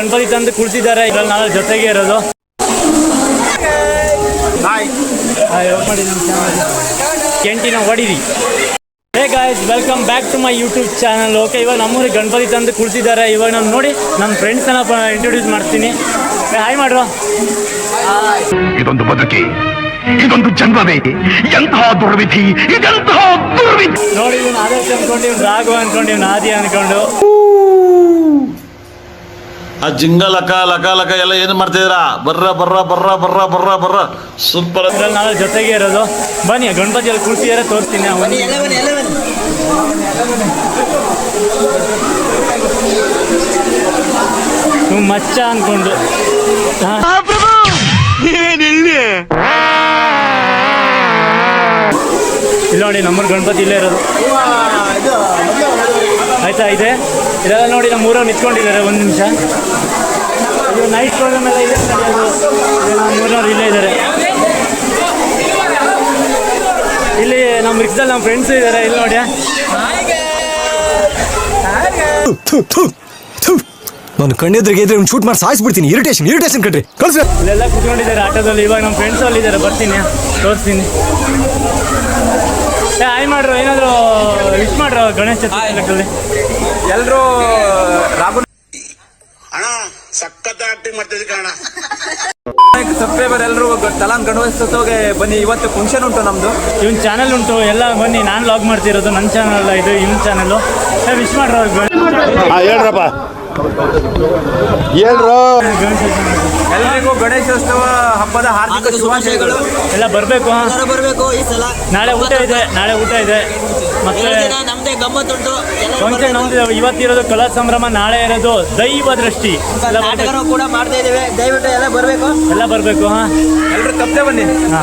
ಗಣಪತಿ ತಂದು ಕುಳಿಸಿದ್ದಾರೆ ಇದ್ರಲ್ಲಿ ನಾನು ಜೊತೆಗೆ ಇರೋದು. ಕೆಂಟಿನ ಹೊಡಿರಿ. Hey guys welcome back to my YouTube channel okay ಇವಾಗ ನಮ್ಮೂರಿಗೆ ಗಣಪತಿ ತಂದು ಕುಳಿಸಿದ್ದಾರೆ ಇವಾಗ ನಾನು ನೋಡಿ ನನ್ನ ಫ್ರೆಂಡ್ಸನ್ನ ಇಂಟ್ರೊಡ್ಯೂಸ್ ಮಾಡ್ತೀನಿ. ಹಾಯ್ ಮಾಡ್ರೋ. ಇದೊಂದು ಬದುಕಿ ಇದೊಂದು ಜನ್ಮವೇ ಎಂತಹ ದುರ್ವಿಧಿ ಇದೆಂತಹ ದುರ್ವಿಧಿ. ನೋಡಿ ಇವನು ಆದರ್ಶ ಅನ್ಕೊಂಡು ಇವ್ನು ರಾಘವ ಅನ್ಕೊಂಡು ಇವ್ನು ಆದಿ ಅನ್ಕೊಂಡು. ಆ ಜಿಂಗ ಲಕ ಲಕ ಲಕ ಎಲ್ಲ ಏನು ಮಾಡ್ತಿದ್ದೀರಾ? ಬರ್ರ ಬರ್ರ ಬರ್ರ ಬರ್ರ ಬರ್ರ ಬರ್ರ. ಸೂಪರ್ ನಾನು ನಾಳೆ ಜೊತೆಗೆ ಇರೋದು. ಬನ್ನಿ ಗಣಪತಿಯಲ್ಲಿ ಕುಳಿಸಿದಾರೆ ತೋರಿಸ್ತೀನಿ ಮಚ್ಚ ಅನ್ಕೊಂಡು. ಇಲ್ಲ? ಇಲ್ಲಿ ನೋಡಿ ನಮ್ಮ ಗಣಪತಿ ಇಲ್ಲೇ ಇರೋದು. ಆಯ್ತಾ ಇದೆ? ಇದೆಲ್ಲ ನೋಡಿ ನಮ್ಮ ಊರವ್ರು ನಿಂತ್ಕೊಂಡಿದ್ದಾರೆ ಒಂದು ನಿಮಿಷ. ಇದು ನೈಟ್ ಪ್ರೋಗ್ರಾಮ್ ಎಲ್ಲ ಇದೆ ನಮ್ಮ ಊರಿನವ್ರು ಇಲ್ಲೇ ಇದ್ದಾರೆ. ಇಲ್ಲಿ ನಮ್ಮ ರಿಕ್ಸಲ್ಲಿ ನಮ್ಮ ಫ್ರೆಂಡ್ಸ್ ಇದ್ದಾರೆ ಇಲ್ಲಿ ನೋಡಿ ನಾನು ಕಣ್ಣೆದ್ರಿಗೆ ಇದ್ರೆ ಶೂಟ್ ಮಾಡಿ ಸಾಯಿಸ್ಬಿಡ್ತೀನಿ. ಇರಿಟೇಷನ್ ಇರಿಟೇಷನ್ ಕಟ್ರಿ ಕಳ್ಸಿ ಇಲ್ಲೆಲ್ಲ ಕುತ್ಕೊಂಡಿದ್ದಾರೆ ಆಟೋದಲ್ಲಿ ಇವಾಗ ನಮ್ಮ ಫ್ರೆಂಡ್ಸ್ ಅಲ್ಲಿ ಇದ್ದಾರೆ ಬರ್ತೀನಿ ತೋರಿಸ್ತೀನಿ. ಆಯ್ ಮಾಡ್ರು ಏನಾದ್ರು ವಿಶ್ ಮಾಡ್ರು ಗಣೇಶ ಚತುರ್ಥಿ ಎಲ್ರು ರಾಘು ಅಣ್ಣ ಸಖತ್ ಆಕ್ಟಿಂಗ್ ಮಾಡ್ತಿದ್ದೆ ಕಣ ಸಬ್ಸ್ಕ್ರೈಬರ್ ಎಲ್ಲರೂ ತಲಾನ್ ಗಣೇಶೋತ್ಸವಗೆ ಬನ್ನಿ ಇವತ್ತು ಫಂಕ್ಷನ್ ಉಂಟು ನಮ್ದು. ಇವನ್ ಚಾನಲ್ ಉಂಟು ಎಲ್ಲ ಬನ್ನಿ ನಾನು ಲಾಗ್ ಮಾಡ್ತಿರೋದು ನನ್ನ ಚಾನಲ್ ಇದು ಇವನ್ ಚಾನಲ್ ವಿಶ್ ಮಾಡ್ರು ಹೇಳ್ರಪ್ಪ. ಎಲ್ಲರಿಗೂ ಗಣೇಶೋತ್ಸವ ಹಬ್ಬದ ಹಾರ್ದಿಕ ಶುಭಾಶಯಗಳು. ಎಲ್ಲ ಬರಬೇಕು ಬರಬೇಕು ಈ ಸಲ. ನಾಳೆ ಊಟ ಇದೆ ನಾಳೆ ಊಟ ಇದೆ. ಮತ್ತೆ ದಿನ ನಮ್ದೇ ಗಮ್ಮತ್ತುಂಟು. ಫಂಕ್ಷನ್ ನಮ್ದು ಇವತ್ತಿರೋದು ಕಲಾ ಸಂಭ್ರಮ ನಾಳೆ ಇರೋದು ದೈವ ದೃಷ್ಟಿ. ನಾಟಕನೂ ಕೂಡ ಮಾಡ್ತಾ ಇದ್ದೀವಿ. ದಯವಿಟ್ಟು ಎಲ್ಲ ಬರಬೇಕು. ಎಲ್ಲ ಬರಬೇಕು ಹಾ? ಎಲ್ಲರೂ ತಪ್ಪದೆ ಬನ್ನಿ. ಹಾ.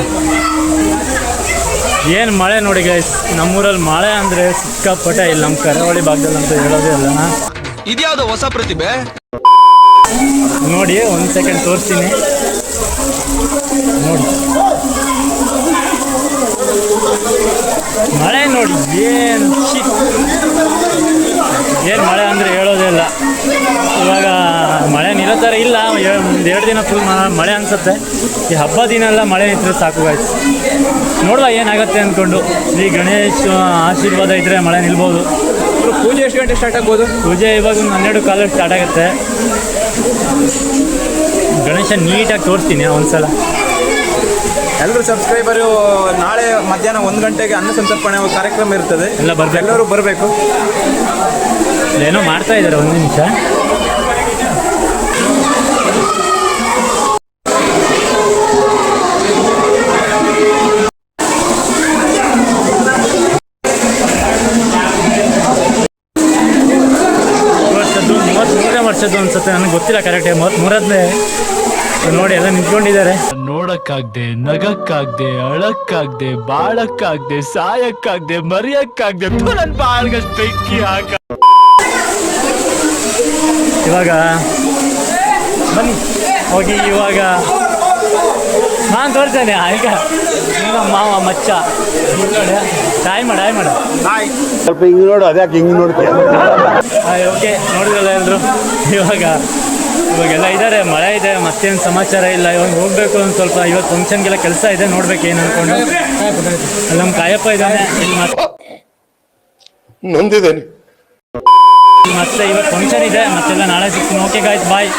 ಏನು ಮಳೆ ನೋಡಿ ಗೈಸ್ ನಮ್ಮೂರಲ್ಲಿ ಮಳೆ ಅಂದರೆ ಸಿಕ್ಕಾಪಟ್ಟೆ ಇಲ್ಲ ನಮ್ಮ ಕರಾವಳಿ ಭಾಗದಲ್ಲಿ ಅಂತ ಹೇಳೋದೇ ಅಲ್ಲ ಹಾಂ? ಇದ್ಯಾವುದು ಹೊಸ ಪ್ರತಿಭೆ? ನೋಡಿ ಒಂದು ಸೆಕೆಂಡ್ ತೋರಿಸ್ತೀನಿ. ನೋಡಿ. ಮಳೆ ನೋಡಿ, ಏನು ಏನು ಮಳೆ ಅಂದರೆ ಹೇಳೋದೇ ಇಲ್ಲ. ಇವಾಗ ಮಳೆ ನಿರಂತರ ಇಲ್ಲ. ಒಂದು ಎರಡು ದಿನ ಫುಲ್ ಮಳೆ ಅನ್ಸುತ್ತೆ. ಈ ಹಬ್ಬ ದಿನ ಎಲ್ಲ ಮಳೆ ನಿಂತರೆ ಸಾಕು ಗಾಯ್ಸ್ ನೋಡುವ ಏನಾಗುತ್ತೆ ಅಂದ್ಕೊಂಡು ಈ ಗಣೇಶ ಆಶೀರ್ವಾದ ಇದ್ದರೆ ಮಳೆ ನಿಲ್ಬೋದು. ಪೂಜೆ ಎಷ್ಟು ಗಂಟೆ ಸ್ಟಾರ್ಟ್ ಆಗ್ಬೋದು? ಪೂಜೆ ಇವಾಗ ಒಂದು ಹನ್ನೆರಡು ಕಾಲ ಸ್ಟಾರ್ಟ್ ಆಗುತ್ತೆ. ಗಣೇಶ ನೀಟಾಗಿ ತೋರಿಸ್ತೀನಿ ಒಂದ್ಸಲ. ಎಲ್ಲರೂ ಸಬ್ಸ್ಕ್ರೈಬರು ನಾಳೆ ಮಧ್ಯಾಹ್ನ ಒಂದು ಗಂಟೆಗೆ ಅನ್ನ ಸಂತರ್ಪಣೆ ಕಾರ್ಯಕ್ರಮ ಇರ್ತದೆ. ಎಲ್ಲ ಬರ್ಬೇಕು. ಎಲ್ಲರೂ ಬರಬೇಕು. ಏನೋ ಮಾಡ್ತಾ ಇದ್ದಾರೆ ಒಂದು ನಿಮಿಷ. ವರ್ಷದ್ದು ಅನ್ಸುತ್ತೆ ನನಗೆ ಗೊತ್ತಿಲ್ಲ ಕರೆಕ್ಟ್ ಮೂರದ್ನೇ ನೋಡಿ ಎಲ್ಲ ನಿಂತ್ಕೊಂಡಿದ್ದಾರೆ. ನೋಡಕ್ಕಾಗ್ದೆ ನಗಕ್ಕಾಗ್ದೆ ಅಳಕ್ಕಾಗ್ದೆ ಬಾಳಕ್ಕಾಗ್ದೆ ಸಾಯಕ್ಕಾಗ್ದೆ ಮರಿಯಕ್ಕಾಗ್ದೆ ನನ್ ಬಾಳ್ಗಷ್ಟು ಬೆಂಕಿ ಹಾಕ ಇವಾಗ ಬನ್ನಿ ಹೋಗಿ ಇವಾಗ ನಾನು ತೋರಿಸ್ತೇನೆ ಆಯ್ಕ ಈಗ ಮಾವ ಮಚ್ಚ. ನೋಡಿ ಹಾಯ್ ಮಾಡ ಆಯ್ ಮಾಡ. ಸ್ವಲ್ಪ ಹಿಂಗ್ ನೋಡು ಅದ್ಯಾಕೆ ಹಿಂಗ್ ನೋಡ್ತೀಯ? ಓಕೆ ನೋಡಿದ್ರಲ್ಲ ಎಲ್ಲರೂ ಇವಾಗ ಇವಾಗೆಲ್ಲ ಇದ್ದಾರೆ ಮಳೆ ಇದೆ ಮತ್ತೇನು ಸಮಾಚಾರ ಇಲ್ಲ ಇವಾಗ ಹೋಗಬೇಕು ಒಂದು ಸ್ವಲ್ಪ ಇವತ್ತು ಫಂಕ್ಷನ್ಗೆಲ್ಲ ಕೆಲಸ ಇದೆ ನೋಡ್ಬೇಕು ಏನು ಅನ್ಕೊಂಡು. ಅಲ್ಲಿ ನಮ್ಮ ಕಾಯಪ್ಪ ಇದ್ದಾನೆ ನೊಂದಿದ್ದೇನೆ. ಮತ್ತೆ ಇವತ್ತು ಫಂಕ್ಷನ್ ಇದೆ ಮತ್ತೆಲ್ಲ ನಾಳೆ ಸಿಗ್ತೀನಿ. ಓಕೆ ಗಾಯ್ಸ್ ಬಾಯ್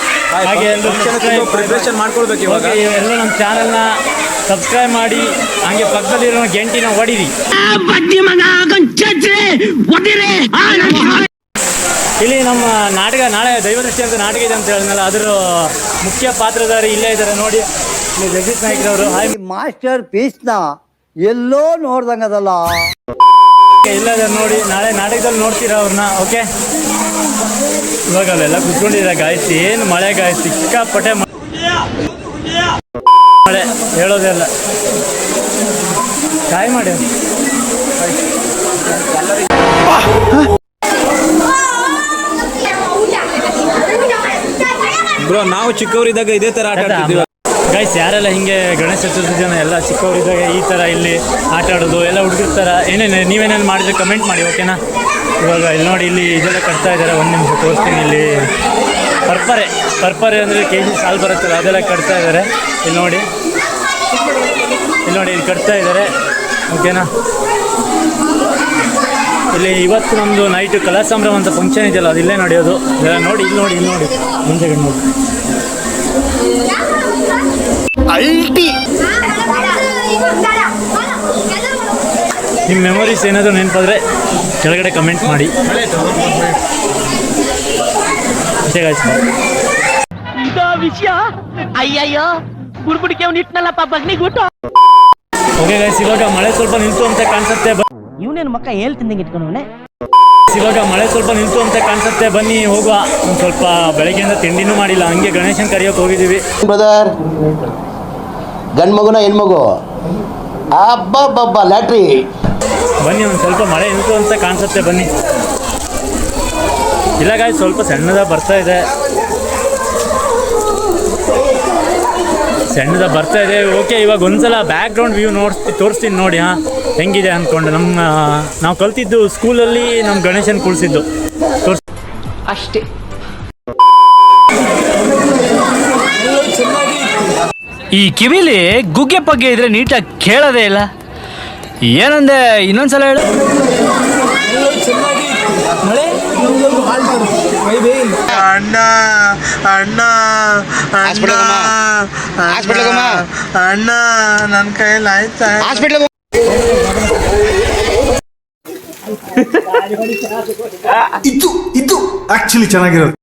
ಹಾಗೆ ಎಲ್ಲರೂ ಪ್ರಿಪ್ರೇಷನ್ ಮಾಡ್ಕೊಳ್ಬೇಕು ಇವಾಗ. ಎಲ್ಲ ನಮ್ಮ ಚಾನಲ್ನ ಸಬ್ಸ್ಕ್ರೈಬ್ ಮಾಡಿ ಹಾಗೆ ಪಕ್ಕದಲ್ಲಿರೋ ಗಂಟಿನ ಹೊಡಿರಿ ಇಲ್ಲಿ ನಮ್ಮ ನಾಟಕ ನಾಳೆ ದೈವದೃಷ್ಟಿ ಅಂತ ನಾಟಕ ಇದೆ ಅಂತ ಹೇಳಿದ್ನಲ್ಲ ಅದರ ಮುಖ್ಯ ಪಾತ್ರಧಾರಿ ಇಲ್ಲೇ ಇದ್ದಾರೆ ನೋಡಿ. ಇಲ್ಲಿ ಜಗದೀಶ್ ನಾಯ್ಕರವರು ಹಾಗೆ ಮಾಸ್ಟರ್ ಪೀಸ್ನ ಎಲ್ಲೋ ನೋಡ್ದಂಗದಲ್ಲ. ಇಲ್ಲ ನೋಡಿ, ನಾಳೆ ನಾಟಕದಲ್ಲಿ ನೋಡ್ತೀರಾ ಅವ್ರನ್ನ, ಓಕೆ? ಇವಾಗ ಅಲ್ಲೆಲ್ಲ ಕುತ್ಕೊಂಡಿದ್ದಾರೆ ಗಾಯಸಿ ಏನು ಮಳೆ ಗಾಯಸಿ ಸಿಕ್ಕಾಪಟ್ಟೆ ಮಳೆ. ಹೇಳೋದೆಲ್ಲ ಕಾಯ್ ಮಾಡಿ. ಬ್ರೋ ನಾವು ಚಿಕ್ಕವರಿದ್ದಾಗ ಇದೇ ತರ ಆಟ ಗೈಸ್ ಯಾರೆಲ್ಲ ಹಿಂಗೆ ಗಣೇಶ ಚತುರ್ಥಿ ಜನ ಎಲ್ಲ ಚಿಕ್ಕವರಿದ್ದಾಗ ಈ ಥರ ಇಲ್ಲಿ ಆಟ ಆಡೋದು, ಎಲ್ಲ ಹುಡುಗಿರ್ತಾರ ಏನೇನು ನೀವೇನೇನು ಮಾಡಿದ್ರೆ ಕಮೆಂಟ್ ಮಾಡಿ ಓಕೆನಾ ಇವಾಗ ಇಲ್ಲಿ ನೋಡಿ, ಇಲ್ಲಿ ಇದೆಲ್ಲ ಕಟ್ತಾ ಇದ್ದಾರೆ. ಒಂದು ನಿಮಿಷ ತೋರಿಸ್ತೀನಿ ಇಲ್ಲಿ. ಪರ್ಪರೆ ಪರ್ಪರೆ ಅಂದರೆ ಕೆ ಜಿ ಸಾಲು ಬರುತ್ತಲ್ಲ, ಅದೆಲ್ಲ ಕಟ್ತಾ ಇದ್ದಾರೆ. ಇಲ್ಲಿ ನೋಡಿ. ಇಲ್ಲಿ ನೋಡಿ, ಇಲ್ಲಿ ಕಟ್ತಾ ಇದ್ದಾರೆ. ಓಕೆನಾ ಇಲ್ಲಿ ಇವತ್ತು ನಮ್ಮದು ನೈಟು ಕಲಾ ಸಂಭ್ರಮ ಅಂತ ಫಂಕ್ಷನ್ ಇದೆಯಲ್ಲ, ಅದು ಇಲ್ಲೇ ನಡೆಯೋದು. ಇದೆಲ್ಲ ನೋಡಿ, ಇಲ್ಲಿ ನೋಡಿ ಇಲ್ಲಿ ನೋಡಿ. ಮುಂಜಾನೆ ನೋಡಿ. ನಿಮ್ಮ ಮೆಮೊರೀಸ್ ಏನಾದರೂ ನೆನಪಾದರೆ ಕೆಳಗಡೆ ಕಮೆಂಟ್ ಮಾಡಿ. ವಿಷಯ? ಅಯ್ಯಯ್ಯೋ ಬುಡ್ಬುಡಿಕೆ ಇಟ್ನಲ್ಲಪ್ಪ ಇಟ್ನಲ್ಲಪ್ಪ ಬಗ್ನಿಗುಟ್ಟು ಓಕೆ ಗೈಸ್ ಇವಾಗ ಮಳೆ ಸ್ವಲ್ಪ ನಿಂತು ಅಂತ ಕಾಣಿಸುತ್ತೆ. ಇವನೇನು ಮಕ್ಕ ಹೇಳ್ತಿದ್ದಂಗೆ ಇಟ್ಕೊಂಡವನೆ? ಇವಾಗ ಮಳೆ ಸ್ವಲ್ಪ ನಿಂತು ಅಂತ ಕಾಣಿಸುತ್ತೆ. ಬನ್ನಿ ಹೋಗುವ. ಒಂದು ಸ್ವಲ್ಪ ಬೆಳಗ್ಗೆಯಿಂದ ತಿಂಡಿನೂ ಮಾಡಿಲ್ಲ. ಹಂಗೆ ಗಣೇಶನ್ ಕರಿಯೋಕೆ ಹೋಗಿದ್ದೀವಿ. ಬ್ರದರ್ ಗಂಡ್ ಮಗುನ ಹೆಣ್ಮಗು? ಅಬ್ಬಬ್ಬಬ್ಬ ಲ್ಯಾಟ್ರಿ. ಬನ್ನಿ ಒಂದು ಸ್ವಲ್ಪ ಮಳೆ ನಿಂತು ಅಂತ ಕಾಣಿಸುತ್ತೆ ಬನ್ನಿ. ಇಲ್ಲ ಗಾಯ್ ಸ್ವಲ್ಪ ಸಣ್ಣದ ಬರ್ತಾ ಇದೆ. ಸಣ್ಣದ ಬರ್ತಾ ಇದೆ. ಓಕೆ ಇವಾಗ ಒಂದ್ಸಲ ಬ್ಯಾಕ್ ಗ್ರೌಂಡ್ ವ್ಯೂ ನೋಡಿ ತೋರಿಸ್ತೀನಿ ನೋಡಿ ಹಾಂ. ಹೆಂಗಿದೆ ಅಂದ್ಕೊಂಡು ನಮ್ಮ ನಾವು ಕಲ್ತಿದ್ದು ಸ್ಕೂಲಲ್ಲಿ ನಮ್ಮ ಗಣೇಶನ್ ಕೂಡಿಸಿದ್ದು ತೋರಿಸ್ ಅಷ್ಟೇ. ಈ ಕಿವಿಲಿ ಗುಗ್ಗೆ ಪಗ್ಗೆ ಇದ್ರೆ ನೀಟಾಗಿ ಕೇಳೋದೇ ಇಲ್ಲ. ಏನಂದೆ ಇನ್ನೊಂದ್ಸಲ ಹೇಳು. ಅಣ್ಣ ಅಣ್ಣ ಅಣ್ಣ ಅಣ್ಣ ನನ್ನ ಕೈಯಲ್ಲಿ ಆಯ್ತಾ? ಇದು ಇದು ಆಕ್ಚುಲಿ ಚೆನ್ನಾಗಿರೋದು